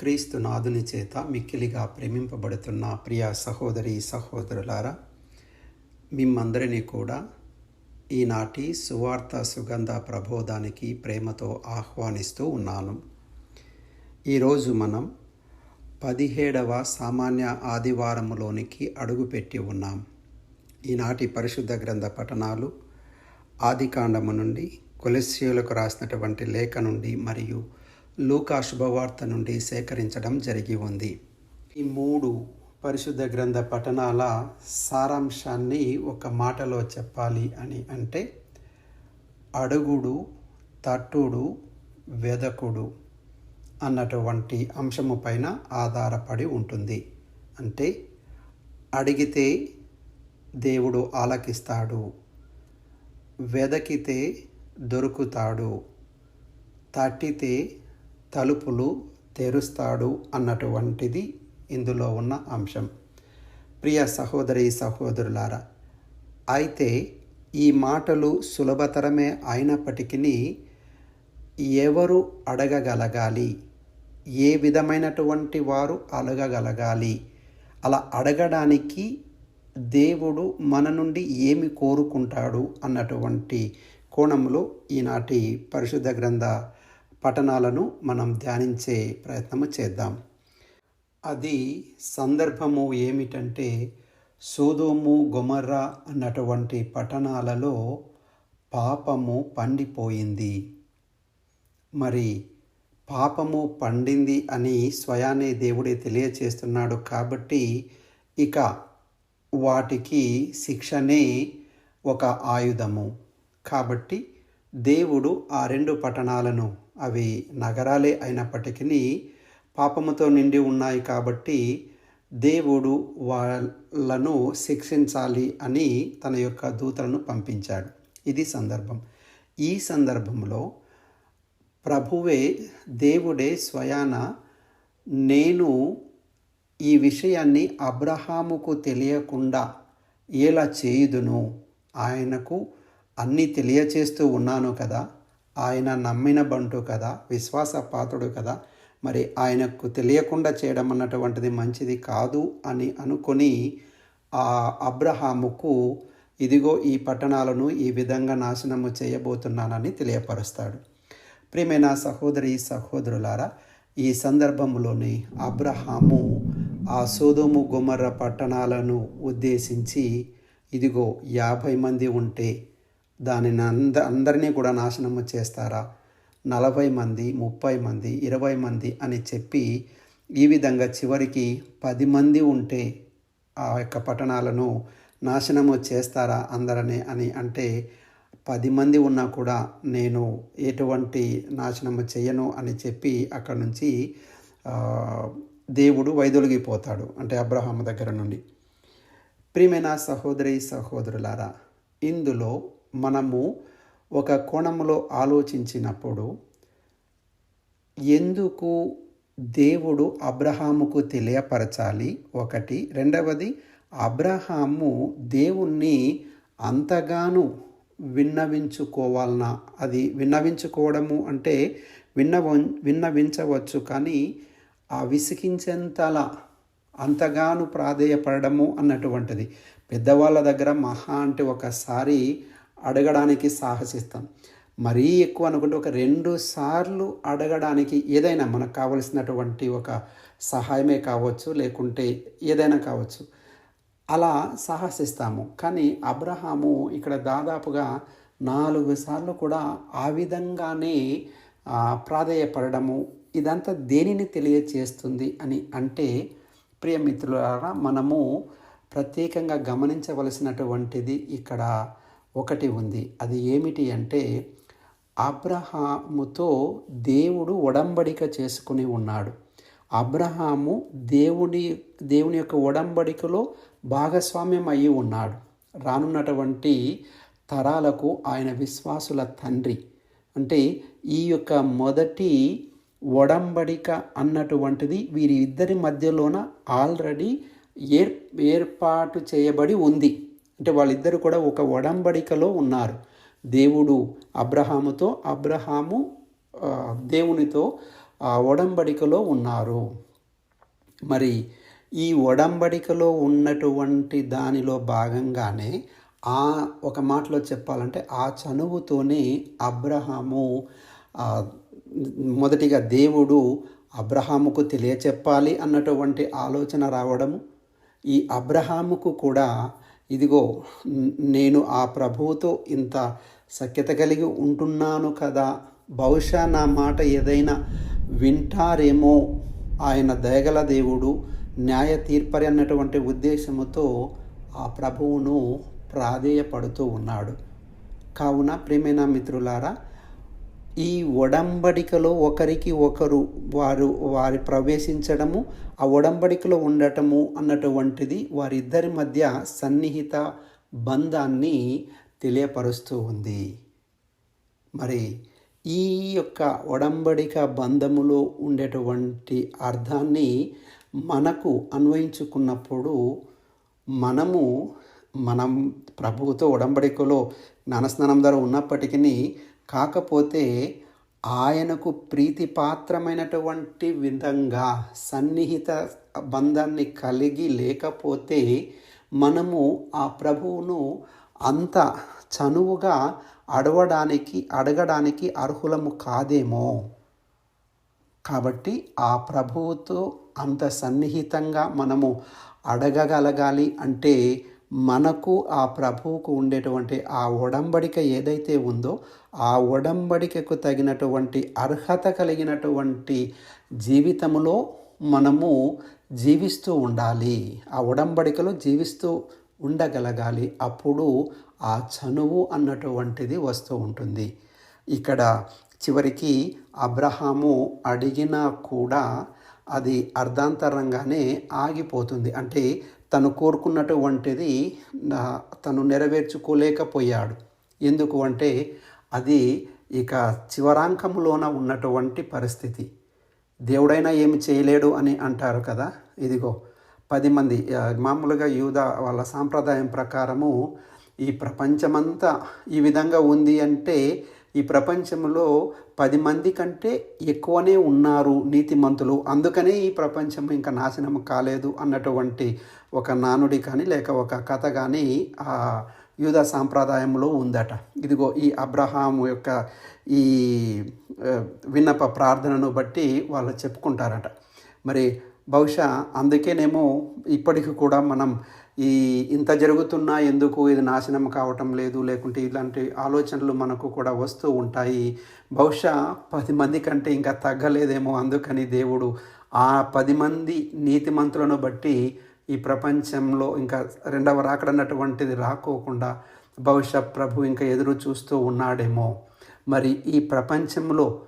క్రీస్తు నాదుని చేత మిక్కిలిగా ప్రేమింపబడుతున్న ప్రియ సహోదరి సహోదరులారా మిమ్మందరినీ కూడా ఈనాటి సువార్త సుగంధ ప్రబోధానికి ప్రేమతో ఆహ్వానిస్తూ ఉన్నాను. ఈరోజు మనం పదిహేడవ సామాన్య ఆదివారములోనికి అడుగుపెట్టి ఉన్నాం. ఈనాటి పరిశుద్ధ గ్రంథ పఠనాలు ఆదికాండము నుండి కొలెస్యోలకు రాసినటువంటి లేఖ నుండి మరియు లూకా శుభవార్త నుండి సేకరించడం జరిగి ఉంది. ఈ మూడు పరిశుద్ధ గ్రంథ పఠనాల సారాంశాన్ని ఒక మాటలో చెప్పాలి అని అంటే అడుగుడు తట్టుడు వెదకుడు అన్నటువంటి అంశము పైన ఆధారపడి ఉంటుంది. అంటే అడిగితే దేవుడు ఆలకిస్తాడు వెదకితే దొరుకుతాడు తట్టితే తలుపులు తెరుస్తాడు అన్నటువంటిది ఇందులో ఉన్న అంశం. ప్రియ సహోదరి సహోదరులారా అయితే ఈ మాటలు సులభతరమే అయినప్పటికీ ఎవరు అడగగలగాలి? ఏ విధమైనటువంటి వారు అడగగలగాలి? అలా అడగడానికి దేవుడు మన నుండి ఏమి కోరుకుంటాడు అన్నటువంటి కోణంలో ఈనాటి పరిశుద్ధ గ్రంథ పఠనాలను మనం ధ్యానించే ప్రయత్నము చేద్దాం. అది సందర్భము ఏమిటంటే సోదోము గొమర్రా అన్నటువంటి పట్టణాలలో పాపము పండిపోయింది. మరి పాపము పండింది అని స్వయానే దేవుడే తెలియచేస్తున్నాడు కాబట్టి ఇక వాటికి శిక్షనే ఒక ఆయుధము. కాబట్టి దేవుడు ఆ రెండు పట్టణాలను అవి నగరాలే అయినప్పటికీ పాపముతో నిండి ఉన్నాయి కాబట్టి దేవుడు వాళ్ళను శిక్షించాలి అని తన యొక్క దూతలను పంపించాడు. ఇది సందర్భం. ఈ సందర్భంలో ప్రభువే దేవుడే స్వయాన నేను ఈ విషయాన్ని అబ్రహాముకు తెలియకుండా ఎలా చేయుదును? ఆయనకు అన్నీ తెలియచేస్తూ ఉన్నాను కదా. ఆయన నమ్మిన బంటు కదా విశ్వాసపాత్రుడు కదా. మరి ఆయనకు తెలియకుండా చేయడం అన్నటువంటిది మంచిది కాదు అని అనుకొని ఆ అబ్రహాముకు ఇదిగో ఈ పట్టణాలను ఈ విధంగా నాశనము చేయబోతున్నానని తెలియపరుస్తాడు. ప్రియమైన సహోదరి సహోదరులారా ఈ సందర్భంలోనే అబ్రహాము ఆ సోదోము గుమర్ర పట్టణాలను ఉద్దేశించి ఇదిగో యాభై మంది ఉంటే దానిని అంద అందరినీ కూడా నాశనము చేస్తారా? నలభై మంది ముప్పై మంది ఇరవై మంది అని చెప్పి ఈ విధంగా చివరికి పది మంది ఉంటే ఆ యొక్క పట్టణాలను నాశనము చేస్తారా అందరనే అని అంటే పది మంది ఉన్నా కూడా నేను ఎటువంటి నాశనము చేయను అని చెప్పి అక్కడ నుంచి దేవుడు వైదొలిగిపోతాడు అంటే అబ్రహాం దగ్గర నుండి. ప్రియమైన సహోదరి సహోదరులారా ఇందులో మనము ఒక కోణంలో ఆలోచించినప్పుడు ఎందుకు దేవుడు అబ్రహాముకు తెలియపరచాలి? ఒకటి. రెండవది అబ్రహాము దేవుణ్ణి అంతగాను విన్నవించుకోవాలన్నా అది విన్నవించుకోవడము అంటే విన్నవ విన్నవించవచ్చు కానీ ఆ విసిగించేంతలా అంతగాను ప్రాధేయపడము అన్నటువంటిది. పెద్దవాళ్ళ దగ్గర మహా అంటే ఒకసారి అడగడానికి సాహసిస్తాం. మరీ ఎక్కువ అనుకుంటే ఒక రెండు సార్లు అడగడానికి ఏదైనా మనకు కావలసినటువంటి ఒక సహాయమే కావచ్చు లేకుంటే ఏదైనా కావచ్చు అలా సాహసిస్తాము. కానీ అబ్రహాము ఇక్కడ దాదాపుగా నాలుగు సార్లు కూడా ఆ విధంగానే ప్రాధేయపడము ఇదంతా దేనిని తెలియచేస్తుంది అని అంటే ప్రియమిత్రులారా మనము ప్రత్యేకంగా గమనించవలసినటువంటిది ఇక్కడ ఒకటి ఉంది. అది ఏమిటి అంటే అబ్రహాముతో దేవుడు ఒడంబడిక చేసుకుని ఉన్నాడు. అబ్రహాము దేవుని దేవుని యొక్క ఒడంబడికలో భాగస్వామ్యం అయి ఉన్నాడు. రానున్నటువంటి తరాలకు ఆయన విశ్వాసుల తండ్రి. అంటే ఈ యొక్క మొదటి ఒడంబడిక అన్నటువంటిది వీరి ఇద్దరి మధ్యలోన ఆల్రెడీ ఏర్ ఏర్పాటు చేయబడి ఉంది. అంటే వాళ్ళిద్దరు కూడా ఒక ఒడంబడికలో ఉన్నారు. దేవుడు అబ్రహాముతో అబ్రహాము దేవునితో ఒడంబడికలో ఉన్నారు. మరి ఈ ఒడంబడికలో ఉన్నటువంటి దానిలో భాగంగానే ఆ ఒక మాటలో చెప్పాలంటే ఆ చనువుతోనే అబ్రహాము మొదటిగా దేవుడు అబ్రహాముకు తెలియచెప్పాలి అన్నటువంటి ఆలోచన రావడము ఈ అబ్రహాముకు కూడా ఇదిగో నేను ఆ ప్రభువుతో ఇంత సఖ్యత కలిగి ఉంటున్నాను కదా. బహుశా నా మాట ఏదైనా వింటారేమో. ఆయన దయగల దేవుడు న్యాయ తీర్పరి అన్నటువంటి ఉద్దేశముతో ఆ ప్రభువును ప్రాధేయపడుతూ ఉన్నాడు. కావున ప్రేమైన మిత్రులారా ఈ ఒడంబడికలో ఒకరికి ఒకరు వారు వారి ప్రవేశించడము ఆ ఒడంబడికలో ఉండటము అన్నటువంటిది వారిద్దరి మధ్య సన్నిహిత బంధాన్ని తెలియపరుస్తూ ఉంది. మరి ఈ యొక్క ఒడంబడిక బంధములో ఉండేటువంటి అర్థాన్ని మనకు అన్వయించుకున్నప్పుడు మనము మనం ప్రభువుతో ఒడంబడికలో జ్ఞానస్నానం ద్వారా ఉన్నప్పటికీ కాకపోతే ఆయనకు ప్రీతిపాత్రమైనటువంటి విధంగా సన్నిహిత బంధాన్ని కలిగి లేకపోతే మనము ఆ ప్రభువును అంత చనువుగా అడవడానికి అడగడానికి అర్హులము కాదేమో. కాబట్టి ఆ ప్రభువుతో అంత సన్నిహితంగా మనము అడగగలగాలి అంటే మనకు ఆ ప్రభువుకు ఉండేటువంటి ఆ ఒడంబడిక ఏదైతే ఉందో ఆ ఒడంబడికకు తగినటువంటి అర్హత కలిగినటువంటి జీవితంలో మనము జీవిస్తూ ఉండాలి. ఆ ఒడంబడికలో జీవిస్తూ ఉండగలగాలి. అప్పుడు ఆ చనువు అన్నటువంటిది వస్తూ ఉంటుంది. ఇక్కడ చివరికి అబ్రహాము అడిగినా కూడా అది అర్ధాంతరంగానే ఆగిపోతుంది. అంటే తను కోరుకున్నటువంటిది నా- తను నెరవేర్చుకోలేకపోయాడు. ఎందుకు అంటే అది ఇక చివరాంకంలోన ఉన్నటువంటి పరిస్థితి. దేవుడైనా ఏమి చేయలేడు అని అంటారు కదా? ఇదిగో పది మంది మామూలుగా యూద వాళ్ళ సాంప్రదాయం ప్రకారము ఈ ప్రపంచమంతా ఈ విధంగా ఉంది అంటే ఈ ప్రపంచంలో పది మంది కంటే ఎక్కువనే ఉన్నారు నీతిమంతులు. అందుకనే ఈ ప్రపంచం ఇంకా నాశనం కాలేదు అన్నటువంటి ఒక నానుడి కానీ లేక ఒక కథ కానీ ఆ యూద సాంప్రదాయంలో ఉందట. ఇదిగో ఈ అబ్రహాం యొక్క ఈ విన్నప ప్రార్థనను బట్టి వాళ్ళు చెప్పుకుంటారట. మరి బహుశా అందుకేనేమో ఇప్పటికి కూడా మనం ఈ ఇంత జరుగుతున్నా ఎందుకు ఇది నాశనం కావటం లేదు? లేకుంటే ఇలాంటి ఆలోచనలు మనకు కూడా వస్తూ ఉంటాయి. బహుశా పది మంది కంటే ఇంకా తగ్గలేదేమో అందుకని దేవుడు ఆ పది మంది నీతిమంతులను బట్టి ఈ ప్రపంచంలో ఇంకా రెండవ రాకడన్నటువంటిది రాకోకుండా బహుశా ప్రభు ఇంకా ఎదురు చూస్తూ ఉన్నాడేమో. మరి ఈ ప్రపంచంలో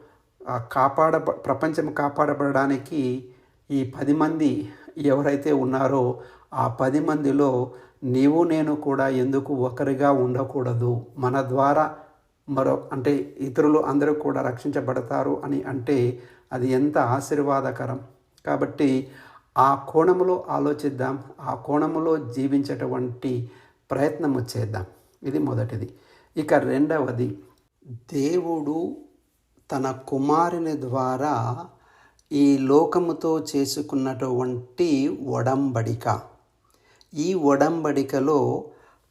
కాపాడ ప్రపంచం కాపాడబడడానికి ఈ పది మంది ఎవరైతే ఉన్నారో ఆ పది మందిలో నీవు నేను కూడా ఎందుకు ఒకరిగా ఉండకూడదు? మన ద్వారా మరో అంటే ఇతరులు అందరూ కూడా రక్షించబడతారు అని అంటే అది ఎంత ఆశీర్వాదకరం. కాబట్టి ఆ కోణములో ఆలోచిద్దాం ఆ కోణములో జీవించేటువంటి ప్రయత్నము చేద్దాం. ఇది మొదటిది. ఇక రెండవది దేవుడు తన కుమారుని ద్వారా ఈ లోకముతో చేసుకున్నటువంటి ఒడంబడిక. ఈ ఒడంబడికలో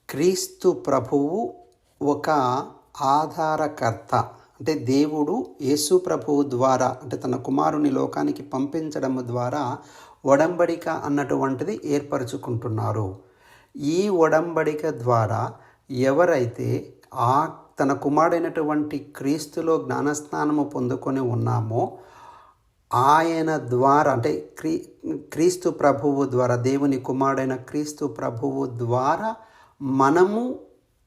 క్రీస్తు ప్రభువు ఒక ఆధారకర్త. అంటే దేవుడు యేసు ప్రభువు ద్వారా అంటే తన కుమారుని లోకానికి పంపించడం ద్వారా ఒడంబడిక అన్నటువంటిది ఏర్పరచుకుంటున్నారు. ఈ ఒడంబడిక ద్వారా ఎవరైతే ఆ తన కుమారుడైనటువంటి క్రీస్తులో జ్ఞానస్నానము పొందుకొని ఉన్నామో ఆయన ద్వారా అంటే క్రీ క్రీస్తు ప్రభువు ద్వారా దేవుని కుమారుడైన క్రీస్తు ప్రభువు ద్వారా మనము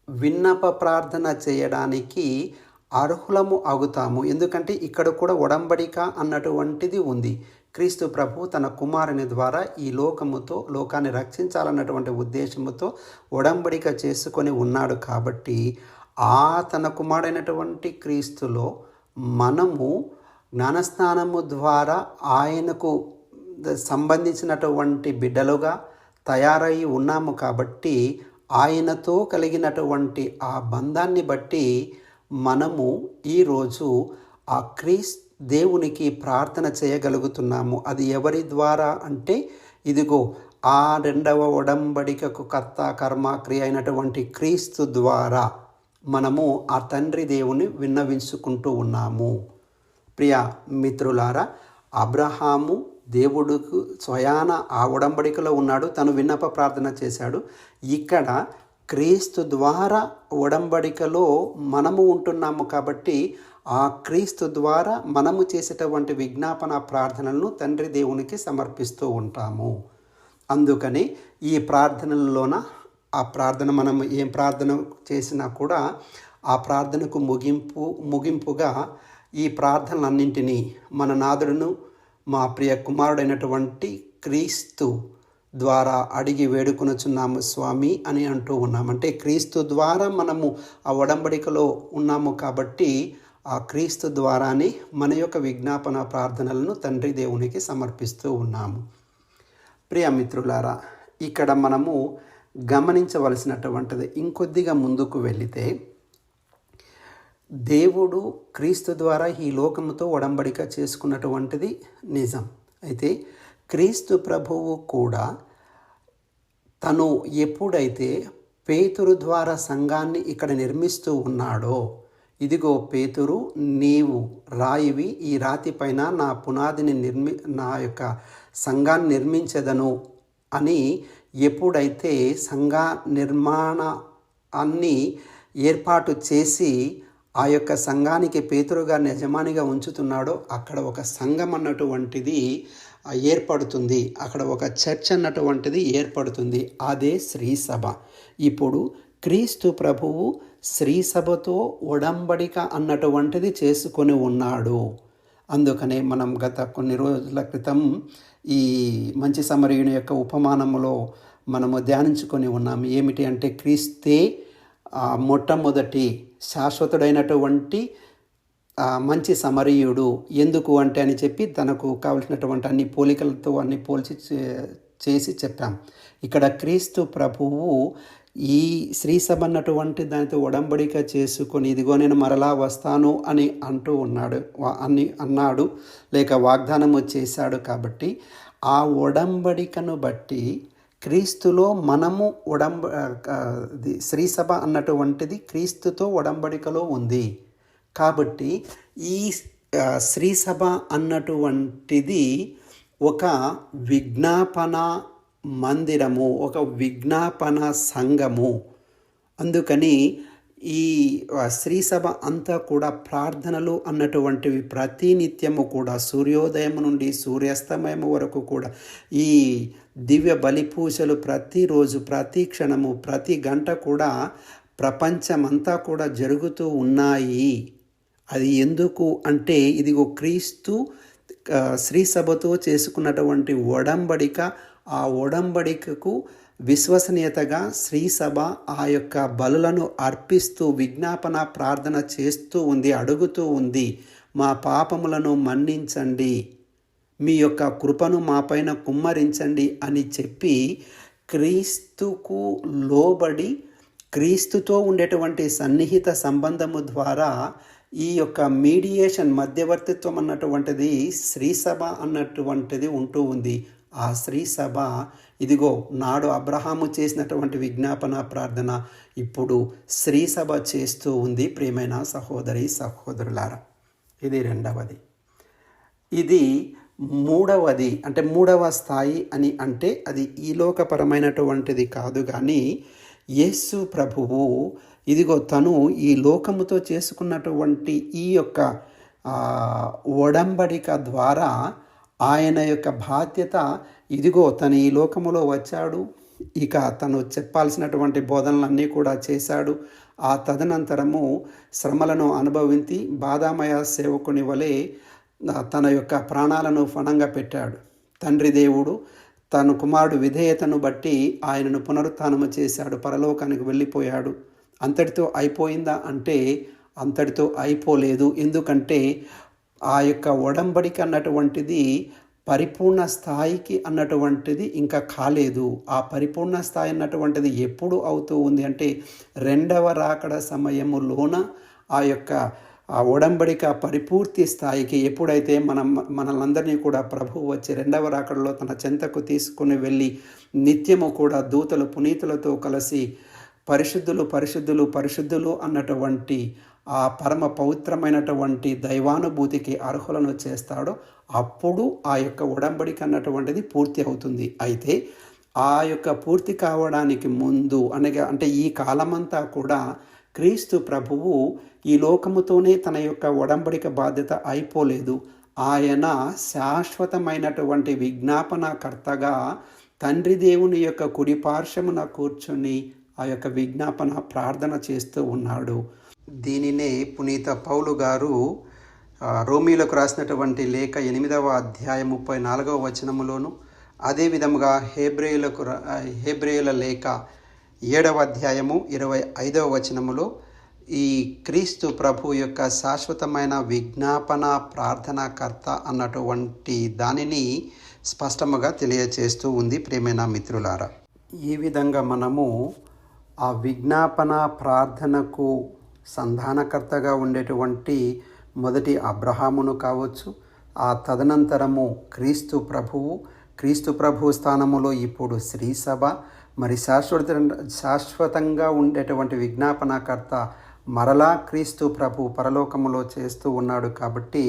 విన్నప ప్రార్థన చేయడానికి అర్హులము అవుతాము. ఎందుకంటే ఇక్కడ కూడా ఒడంబడిక అన్నటువంటిది ఉంది. క్రీస్తు ప్రభు తన కుమారుని ద్వారా ఈ లోకముతో లోకాన్ని రక్షించాలన్నటువంటి ఉద్దేశముతో ఒడంబడిక చేసుకొని ఉన్నాడు కాబట్టి ఆ తన కుమారుడైనటువంటి క్రీస్తులో మనము జ్ఞానస్నానము ద్వారా ఆయనకు సంబంధించినటువంటి బిడ్డలుగా తయారై ఉన్నాము కాబట్టి ఆయనతో కలిగినటువంటి ఆ బంధాన్ని బట్టి మనము ఈరోజు ఆ క్రీస్ దేవునికి ప్రార్థన చేయగలుగుతున్నాము. అది ఎవరి ద్వారా అంటే ఇదిగో ఆ రెండవ ఒడంబడికకు కర్త కర్మక్రియ అయినటువంటి క్రీస్తు ద్వారా మనము ఆ తండ్రి దేవుని విన్నవించుకుంటూ ఉన్నాము. ప్రియ మిత్రులారా అబ్రహాము దేవుడుకు స్వయాన ఆ ఉడంబడికలో ఉన్నాడు. తను విన్నప ప్రార్థన చేశాడు. ఇక్కడ క్రీస్తు ద్వారా ఉడంబడికలో మనము ఉంటున్నాము కాబట్టి ఆ క్రీస్తు ద్వారా మనము చేసేటువంటి విజ్ఞాపన ప్రార్థనలను తండ్రి దేవునికి సమర్పిస్తూ ఉంటాము. అందుకని ఈ ప్రార్థనల్లోన ఆ ప్రార్థన మనం ఏం ప్రార్థన చేసినా కూడా ఆ ప్రార్థనకు ముగింపు ముగింపుగా ఈ ప్రార్థనలన్నింటినీ మన నాదుడును మా ప్రియ కుమారుడైనటువంటి క్రీస్తు ద్వారా అడిగి వేడుకొనుచున్నాము స్వామి అని అంటూ ఉన్నాము. అంటే క్రీస్తు ద్వారా మనము ఆ ఒడంబడికలో ఉన్నాము కాబట్టి ఆ క్రీస్తు ద్వారానే మన యొక్క విజ్ఞాపన ప్రార్థనలను తండ్రి దేవునికి సమర్పిస్తూ ఉన్నాము. ప్రియ మిత్రులారా ఇక్కడ మనము గమనించవలసినటువంటిది ఇంకొద్దిగా ముందుకు వెళితే దేవుడు క్రీస్తు ద్వారా ఈ లోకముతో ఒడంబడిక చేసుకున్నటువంటిది నిజం. అయితే క్రీస్తు ప్రభువు కూడా తను ఎప్పుడైతే పేతురు ద్వారా సంఘాన్ని ఇక్కడ నిర్మిస్తూ ఉన్నాడో ఇదిగో పేతురు నీవు రాయివి ఈ రాతి పైన నా పునాదిని నిర్మి నా యొక్క సంఘాన్ని నిర్మించదను అని ఎప్పుడైతే సంఘ నిర్మాణాన్ని ఏర్పాటు చేసి ఆ యొక్క సంఘానికి పేతురుగా యజమానిగా ఉంచుతున్నాడో అక్కడ ఒక సంఘం అన్నటువంటిది ఏర్పడుతుంది. అక్కడ ఒక చర్చ్ అన్నటువంటిది ఏర్పడుతుంది. అదే శ్రీసభ ఇప్పుడు క్రీస్తు ప్రభువు శ్రీసభతో ఒడంబడిక అన్నటువంటిది చేసుకొని ఉన్నాడు. అందుకనే మనం గత కొన్ని రోజుల క్రితం ఈ మంచి సమరయుని యొక్క ఉపమానములో మనము ధ్యానించుకొని ఉన్నాం. ఏమిటి అంటే క్రీస్తే మొట్టమొదటి శాశ్వతుడైనటువంటి మంచి సమరీయుడు ఎందుకు అంటే అని చెప్పి తనకు కావలసినటువంటి అన్ని పోలికలతో అన్ని పోల్చి చేసి చెప్పాం. ఇక్కడ క్రీస్తు ప్రభువు ఈ శ్రీసభ అన్నటువంటి దానితో ఒడంబడిక చేసుకొని ఇదిగో నేను మరలా వస్తాను అని అంటూ ఉన్నాడు. అని అన్నాడు. లేక వాగ్దానము చేశాడు కాబట్టి ఆ ఒడంబడికను బట్టి క్రీస్తులో మనము ఉడంబ శ్రీసభ అన్నటువంటిది క్రీస్తుతో ఒడంబడికలో ఉంది. కాబట్టి ఈ శ్రీసభ అన్నటువంటిది ఒక విజ్ఞాపన మందిరము ఒక విజ్ఞాపన సంఘము. అందుకని ఈ శ్రీసభ అంతా కూడా ప్రార్థనలు అన్నటువంటివి ప్రతినిత్యము కూడా సూర్యోదయం నుండి సూర్యాస్తమయం వరకు కూడా ఈ దివ్య బలిపూజలు ప్రతిరోజు ప్రతి క్షణము ప్రతి గంట కూడా ప్రపంచమంతా కూడా జరుగుతూ ఉన్నాయి. అది ఎందుకు అంటే ఇదిగో క్రీస్తు శ్రీసభతో చేసుకున్నటువంటి ఒడంబడిక ఆ ఒడంబడికకు విశ్వసనీయతగా శ్రీసభ ఆ యొక్క బలులను అర్పిస్తూ విజ్ఞాపన ప్రార్థన చేస్తూ ఉంది అడుగుతూ ఉంది. మా పాపములను మన్నించండి. మీ యొక్క కృపను మాపైన కుమ్మరించండి అని చెప్పి క్రీస్తుకు లోబడి క్రీస్తుతో ఉండేటువంటి సన్నిహిత సంబంధము ద్వారా ఈ యొక్క మీడియేషన్ మధ్యవర్తిత్వం అన్నటువంటిది శ్రీసభ అన్నటువంటిది ఉంటూ ఉంది. ఆ శ్రీసభ ఇదిగో నాడు అబ్రహాము చేసినటువంటి విజ్ఞాపన ప్రార్థన ఇప్పుడు శ్రీసభ చేస్తూ ఉంది. ప్రియమైన సహోదరి సహోదరులారా ఇది రెండవది. ఇది మూడవది అంటే మూడవ స్థాయి అని అంటే అది ఈలోకపరమైనటువంటిది కాదు కానీ యేసు ప్రభువు ఇదిగో తను ఈ లోకముతో చేసుకున్నటువంటి ఈ యొక్క ఒడంబడిక ద్వారా ఆయన యొక్క బాధ్యత ఇదిగో తను ఈ లోకములో వచ్చాడు ఇక తను చెప్పాల్సినటువంటి బోధనలన్నీ కూడా చేశాడు. ఆ తదనంతరము శ్రమలను అనుభవించి బాధామయ సేవకుని వలె తన యొక్క ప్రాణాలను ఫణంగా పెట్టాడు. తండ్రి దేవుడు తన కుమారుడు విధేయతను బట్టి ఆయనను పునరుత్నము చేశాడు. పరలోకానికి వెళ్ళిపోయాడు. అంతటితో అయిపోయిందా అంటే అంతటితో అయిపోలేదు. ఎందుకంటే ఆ యొక్క ఒడంబడికి అన్నటువంటిది పరిపూర్ణ స్థాయికి అన్నటువంటిది ఇంకా కాలేదు. ఆ పరిపూర్ణ స్థాయి అన్నటువంటిది ఎప్పుడు అవుతూ ఉంది అంటే రెండవ రాకడ సమయములోన ఆ యొక్క ఆ ఒడంబడిక పరిపూర్తి స్థాయికి ఎప్పుడైతే మనం మనలందరినీ కూడా ప్రభు వచ్చి రెండవ రాకడలో తన చెంతకు తీసుకుని వెళ్ళి నిత్యము కూడా దూతలు పునీతులతో కలిసి పరిశుద్ధులు పరిశుద్ధులు పరిశుద్ధులు అన్నటువంటి ఆ పరమ పవిత్రమైనటువంటి దైవానుభూతికి అర్హులను చేస్తాడో అప్పుడు ఆ యొక్క ఉడంబడిక అన్నటువంటిది పూర్తి అవుతుంది. అయితే ఆ యొక్క పూర్తి కావడానికి ముందు అనగా అంటే ఈ కాలమంతా కూడా క్రీస్తు ప్రభువు ఈ లోకముతోనే తన యొక్క ఒడంబడిక బాధ్యత అయిపోలేదు. ఆయన శాశ్వతమైనటువంటి విజ్ఞాపనకర్తగా తండ్రి దేవుని యొక్క కుడి పార్శ్వమున కూర్చుని ఆ యొక్క విజ్ఞాపన ప్రార్థన చేస్తూ ఉన్నాడు. దీనినే పునీత పౌలు గారు రోమీలకు రాసినటువంటి లేఖ ఎనిమిదవ అధ్యాయం ముప్పై నాలుగవ వచనములోను అదే విధముగా హేబ్రేయులకు రా- హేబ్రేయుల లేఖ ఏడవ అధ్యాయము ఇరవై ఐదవ వచనములో ఈ క్రీస్తు ప్రభు యొక్క శాశ్వతమైన విజ్ఞాపన ప్రార్థనాకర్త అన్నటువంటి దానిని స్పష్టముగా తెలియచేస్తూ ఉంది ప్రేమైన మిత్రులారా. ఈ విధంగా మనము ఆ విజ్ఞాపన ప్రార్థనకు సంధానకర్తగా ఉండేటువంటి మొదటి అబ్రహామును కావచ్చు ఆ తదనంతరము క్రీస్తు ప్రభువు క్రీస్తు ప్రభు స్థానములో ఇప్పుడు శ్రీసభ మరి శాశ్వత శాశ్వతంగా ఉండేటువంటి విజ్ఞాపనకర్త మరలా క్రీస్తు ప్రభు పరలోకములో చేస్తూ ఉన్నాడు కాబట్టి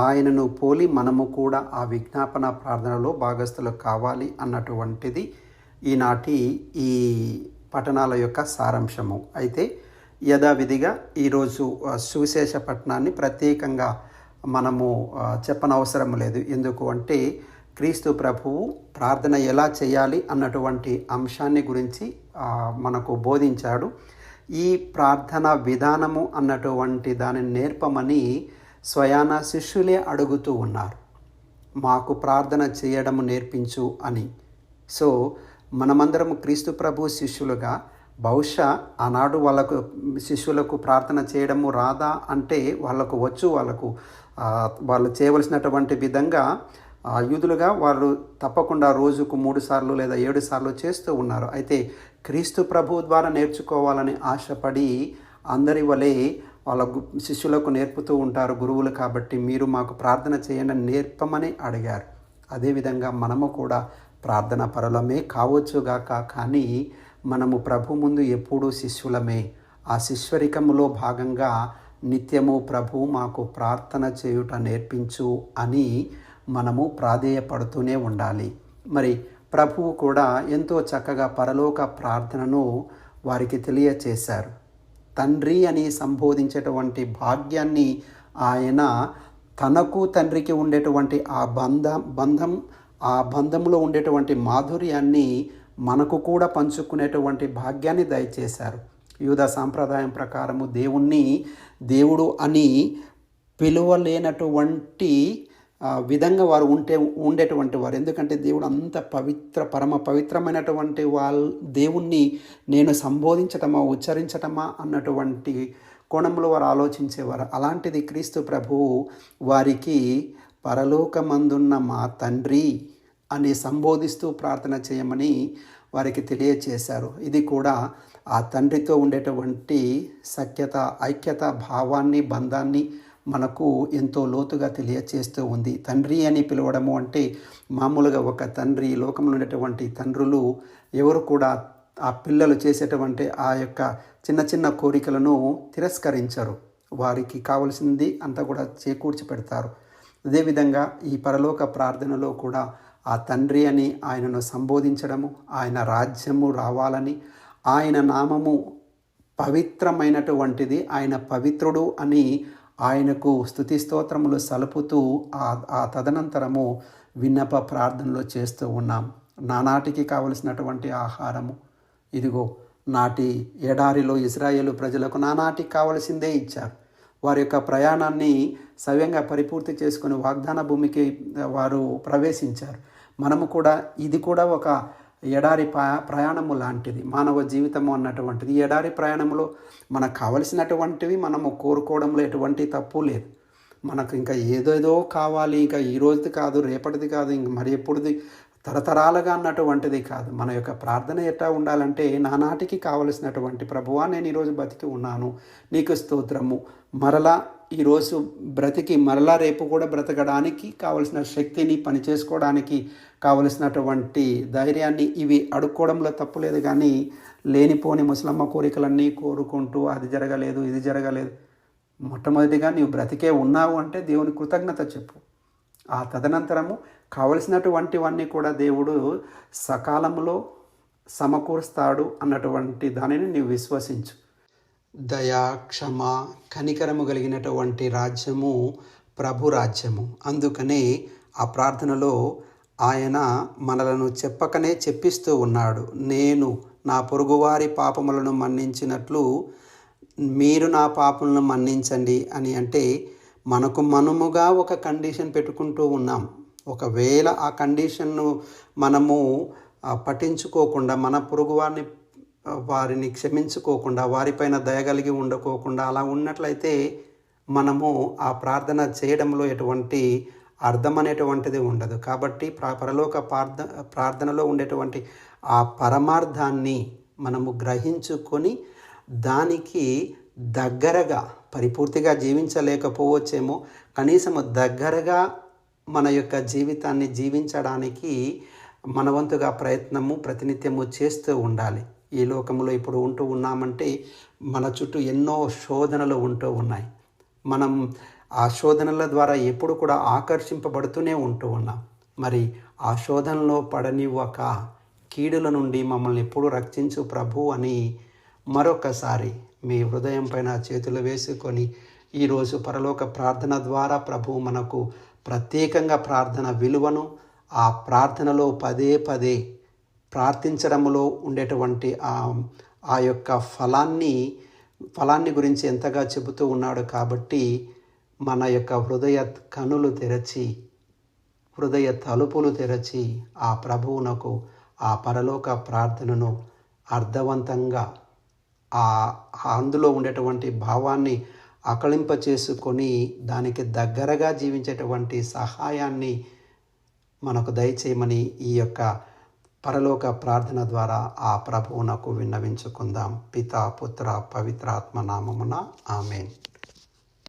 ఆయనను పోలి మనము కూడా ఆ విజ్ఞాపన ప్రార్థనలో భాగస్థులు కావాలి అన్నటువంటిది ఈనాటి ఈ పట్టణాల యొక్క సారాంశము. అయితే యథావిధిగా ఈరోజు సువిశేష పట్టణాన్ని ప్రత్యేకంగా మనము చెప్పనవసరం లేదు. ఎందుకు అంటే క్రీస్తు ప్రభువు ప్రార్థన ఎలా చేయాలి అన్నటువంటి అంశాన్ని గురించి మనకు బోధించాడు. ఈ ప్రార్థన విధానము అన్నటువంటి దానిని నేర్పమని స్వయాన శిష్యులే అడుగుతూ ఉన్నారు. మాకు ప్రార్థన చేయడము నేర్పించు అని. సో మనమందరం క్రీస్తు ప్రభు శిష్యులుగా బహుశా ఆనాడు వాళ్ళకు శిష్యులకు ప్రార్థన చేయడము రాదా అంటే వాళ్ళకు వచ్చు వాళ్ళకు వాళ్ళు చేయవలసినటువంటి విధంగా యూదులుగా వాళ్ళు తప్పకుండా రోజుకు మూడు సార్లు లేదా ఏడు సార్లు చేస్తూ ఉన్నారు. అయితే క్రీస్తు ప్రభు ద్వారా నేర్చుకోవాలని ఆశపడి అందరి వలె వాళ్ళ శిష్యులకు నేర్పుతూ ఉంటారు గురువులు కాబట్టి మీరు మాకు ప్రార్థన చేయండి నేర్పమని అడిగారు. అదేవిధంగా మనము కూడా ప్రార్థన పరులమే కావచ్చుగాక కానీ మనము ప్రభు ముందు ఎప్పుడూ శిష్యులమే. ఆ శిష్యరికములో భాగంగా నిత్యము ప్రభు మాకు ప్రార్థన చేయుట నేర్పించు అని మనము ప్రాధేయపడుతూనే ఉండాలి. మరి ప్రభువు కూడా ఎంతో చక్కగా పరలోక ప్రార్థనను వారికి తెలియచేశారు. తండ్రి అని సంబోధించేటువంటి భాగ్యాన్ని ఆయన తనకు తండ్రికి ఉండేటువంటి ఆ బంధ బంధం ఆ బంధంలో ఉండేటువంటి మాధుర్యాన్ని మనకు కూడా పంచుకునేటువంటి భాగ్యాన్ని దయచేశారు. యూద సాంప్రదాయం ప్రకారము దేవుణ్ణి దేవుడు అని పిలువలేనటువంటి విధంగా వారు ఉంటే ఉండేటువంటి వారు. ఎందుకంటే దేవుడు అంత పవిత్ర పరమ పవిత్రమైనటువంటి వాళ్ళ దేవుణ్ణి నేను సంబోధించటమా ఉచ్చరించటమా అన్నటువంటి కోణంలో వారు ఆలోచించేవారు. అలాంటిది క్రీస్తు ప్రభువు వారికి పరలోకమందున్న మా తండ్రి అని సంబోధిస్తూ ప్రార్థన చేయమని వారికి తెలియచేశారు. ఇది కూడా ఆ తండ్రితో ఉండేటువంటి సఖ్యత ఐక్యత భావాన్ని బంధాన్ని మనకు ఎంతో లోతుగా తెలియచేస్తూ ఉంది. తండ్రి అని పిలవడము అంటే మామూలుగా ఒక తండ్రి లోకంలో ఉండేటువంటి తండ్రులు ఎవరు కూడా ఆ పిల్లలు చేసేటువంటి ఆ యొక్క చిన్న చిన్న కోరికలను తిరస్కరించరు. వారికి కావలసింది అంతా కూడా చేకూర్చి పెడతారు. అదేవిధంగా ఈ పరలోక ప్రార్థనలో కూడా ఆ తండ్రి అని ఆయనను సంబోధించడము ఆయన రాజ్యము రావాలని ఆయన నామము పవిత్రమైనటువంటిది ఆయన పవిత్రుడు అని ఆయనకు స్థుతి స్తోత్రములు సలుపుతూ ఆ ఆ తదనంతరము విన్నప ప్రార్థనలు చేస్తూ ఉన్నాం. నానాటికి కావలసినటువంటి ఆహారము. ఇదిగో నాటి ఏడారిలో ఇజ్రాయేలు ప్రజలకు నానాటికి కావలసిందే ఇచ్చారు. వారి యొక్క ప్రయాణాన్ని సవ్యంగా పరిపూర్తి చేసుకుని వాగ్దాన భూమికి వారు ప్రవేశించారు. మనము కూడా ఇది కూడా ఒక ఎడారి ప్రయాణము లాంటిది మానవ జీవితము అన్నటువంటిది. ఈ ఎడారి ప్రయాణంలో మనకు కావలసినటువంటివి మనము కోరుకోవడంలో ఎటువంటి తప్పు లేదు. మనకు ఇంకా ఏదేదో కావాలి ఇంకా ఈ రోజుది కాదు రేపటిది కాదు ఇంక మరి ఎప్పుడుది? తరతరాలుగా అన్నటువంటిది కాదు. మన యొక్క ప్రార్థన ఎట్లా ఉండాలంటే నానాటికి కావలసినటువంటి ప్రభువా నేను ఈరోజు బతికి ఉన్నాను నీకు స్తోత్రము. మరలా ఈరోజు బ్రతికి మరలా రేపు కూడా బ్రతకడానికి కావలసిన శక్తిని పని చేసుకోవడానికి కావలసినటువంటి ధైర్యాన్ని ఇవి అడుక్కోవడంలో తప్పులేదు కానీ లేనిపోని ముసలమ్మ కోరికలన్నీ కోరుకుంటూ అది జరగలేదు ఇది జరగలేదు. మొట్టమొదటిగా నీవు బ్రతికే ఉన్నావు అంటే దేవుని కృతజ్ఞత చెప్పు. ఆ తదనంతరము కావలసినటువంటివన్నీ కూడా దేవుడు సకాలంలో సమకూరుస్తాడు అన్నటువంటి దానిని నీవు విశ్వసించు. దయా క్షమ కనికరము కలిగినటువంటి రాజ్యము ప్రభు రాజ్యము. అందుకనే ఆ ప్రార్థనలో ఆయన మనలను చెప్పకనే చెప్పిస్తూ ఉన్నాడు. నేను నా పొరుగువారి పాపములను మన్నించినట్లు మీరు నా పాపములను మన్నించండి అని అంటే మనకు మనముగా ఒక కండిషన్ పెట్టుకుంటూ ఉన్నాం. ఒకవేళ ఆ కండిషన్ను మనము పట్టించుకోకుండా మన పొరుగువారిని వారిని క్షమించుకోకుండా వారిపైన దయగలిగి ఉండకోకుండా అలా ఉన్నట్లయితే మనము ఆ ప్రార్థన చేయడంలో ఎటువంటి అర్థం అనేటువంటిది ఉండదు. కాబట్టి ప్ర- పరలోక ప్రార్థ ప్రార్థనలో ఉండేటువంటి ఆ పరమార్థాన్ని మనము గ్రహించుకొని దానికి దగ్గరగా పరిపూర్తిగా జీవించలేకపోవచ్చేమో కనీసము దగ్గరగా మన యొక్క జీవితాన్ని జీవించడానికి మనవంతుగా ప్రయత్నము ప్రతినిత్యము చేస్తూ ఉండాలి. ఈ లోకంలో ఇప్పుడు ఉంటూ ఉన్నామంటే మన చుట్టూ ఎన్నో శోధనలు ఉంటూ ఉన్నాయి. మనం ఆ శోధనల ద్వారా ఎప్పుడు కూడా ఆకర్షింపబడుతూనే ఉంటూ ఉన్నాం. మరి ఆ శోధనలో పడనివ్వక కీడుల నుండి మమ్మల్ని ఎప్పుడు రక్షించు ప్రభు అని మరొకసారి మీ హృదయం పైన చేతులు వేసుకొని ఈరోజు పరలోక ప్రార్థన ద్వారా ప్రభు మనకు ప్రత్యేకంగా ప్రార్థన విలువను ఆ ప్రార్థనలో పదే పదే ప్రార్థించడంలో ఉండేటువంటి ఆ ఆ యొక్క ఫలాన్ని ఫలాన్ని గురించి ఎంతగా చెబుతూ ఉన్నాడు కాబట్టి మన యొక్క హృదయ కనులు తెరచి హృదయ తలుపులు తెరచి ఆ ప్రభువునకు ఆ పరలోక ప్రార్థనను అర్థవంతంగా ఆ ఆ అందులో ఉండేటువంటి భావాన్ని అకళింప చేసుకొని దానికి దగ్గరగా జీవించేటువంటి సహాయాన్ని మనకు దయచేయమని ఈ యొక్క పరలోక ప్రార్థన ద్వారా ఆ ప్రభువునకు విన్నవించుకుందాం. పిత పుత్ర పవిత్రాత్మ నామమున ఆమెన్.